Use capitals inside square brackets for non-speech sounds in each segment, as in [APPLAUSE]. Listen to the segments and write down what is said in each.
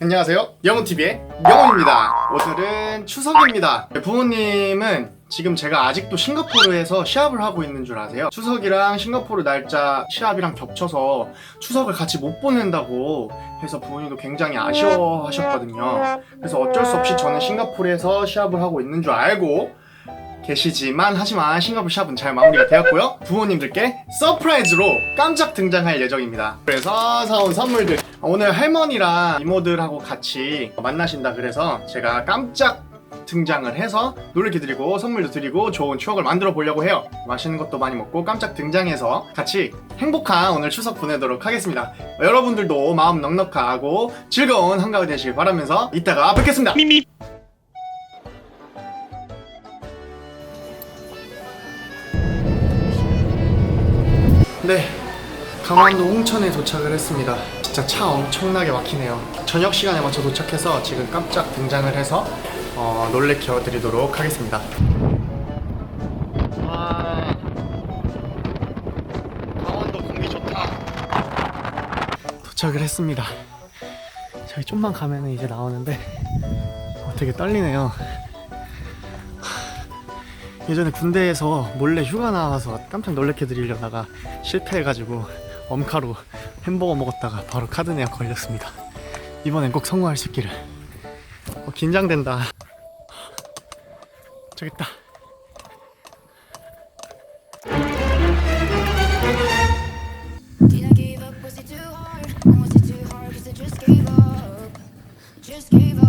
안녕하세요. 영훈TV의 영훈입니다. 오늘은 추석입니다. 부모님은 지금 제가 아직도 싱가포르에서 시합을 하고 있는 줄 아세요? 추석이랑 싱가포르 날짜 시합이랑 겹쳐서 추석을 같이 못 보낸다고 해서 부모님도 굉장히 아쉬워하셨거든요. 그래서 어쩔 수 없이 저는 싱가포르에서 시합을 하고 있는 줄 알고 계시지만 하지만 싱가포르 시합은 잘 마무리가 되었고요. 부모님들께 서프라이즈로 깜짝 등장할 예정입니다. 그래서 사온 선물들 오늘 할머니랑 이모들하고 같이 만나신다 그래서 제가 깜짝 등장을 해서 놀래켜 드리고 선물도 드리고 좋은 추억을 만들어 보려고 해요. 맛있는 것도 많이 먹고 깜짝 등장해서 같이 행복한 오늘 추석 보내도록 하겠습니다. 여러분들도 마음 넉넉하고 즐거운 한가위 되시길 바라면서 이따가 뵙겠습니다. 네, 강원도 홍천에 도착을 했습니다. 진짜 차 엄청나게 막히네요. 저녁 시간에 맞춰 도착해서 지금 깜짝 등장을 해서 어, 놀래켜 드리도록 하겠습니다. 와, 강원도 공기 좋다. 도착을 했습니다. 저기 좀만 가면은 이제 나오는데 어, 되게 떨리네요. 예전에 군대에서 몰래 휴가 나와서 깜짝 놀래켜 드리려다가 실패해가지고 엄카로 햄버거 먹었다가 바로 카드네어 걸렸습니다. 이번엔 꼭 성공할 수 있기를. 어, 긴장된다. 저기 있다. Give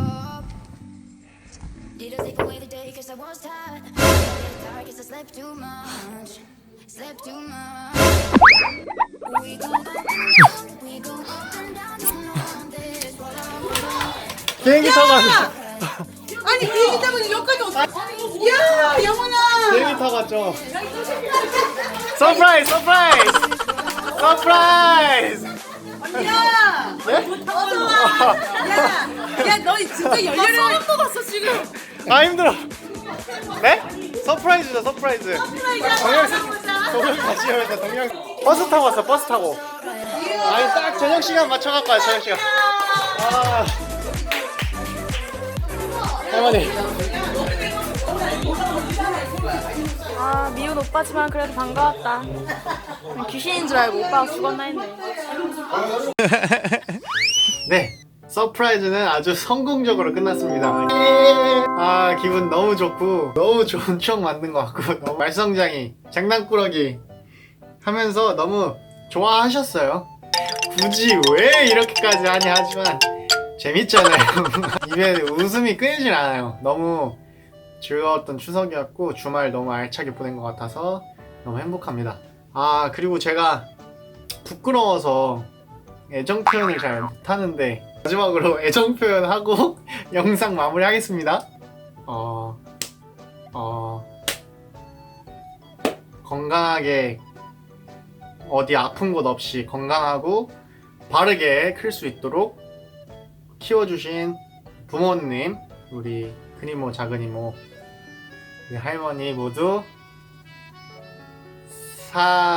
비행기 타고 왔어. 아니 비행기 때문에 여기까지 어떻게 야 영훈아 비행기 타고 왔죠. [LAUGHS] 서프라이즈, 서프라이즈, 서프라이즈. 야 네? 야너 진짜 열렬히 소름 돋았어 지금 아 힘들어. 네? 서프라이즈죠, 서프라이즈. 동영 동영 다시 해야겠다. 동영. 버스 타고 왔어, 버스 타고. 아니 딱 저녁 시간 맞춰 갖고 왔어, 저녁 시간. 아. 할머니. 아 미운 오빠지만 그래도 반가웠다. 귀신인 줄 알고 오빠가 죽었나 했네. 네. 서프라이즈는 아주 성공적으로 끝났습니다. 아, 기분 너무 좋고, 너무 좋은 [LAUGHS] 추억 만든 것 같고, 너무 말썽장이, 장난꾸러기 하면서 너무 좋아하셨어요. 굳이 왜 이렇게까지 하냐 하지만, 재밌잖아요. [LAUGHS] 입에 웃음이 끊이질 않아요. 너무 즐거웠던 추석이었고, 주말 너무 알차게 보낸 것 같아서 너무 행복합니다. 아, 그리고 제가 부끄러워서 애정 표현을 잘 못하는데 마지막으로 애정 표현하고 [LAUGHS] 영상 마무리하겠습니다. 어, 어, 건강하게 어디 아픈 곳 없이 건강하고 바르게 클 수 있도록 키워주신 부모님, 우리 큰이모, 작은이모, 우리 할머니 모두 사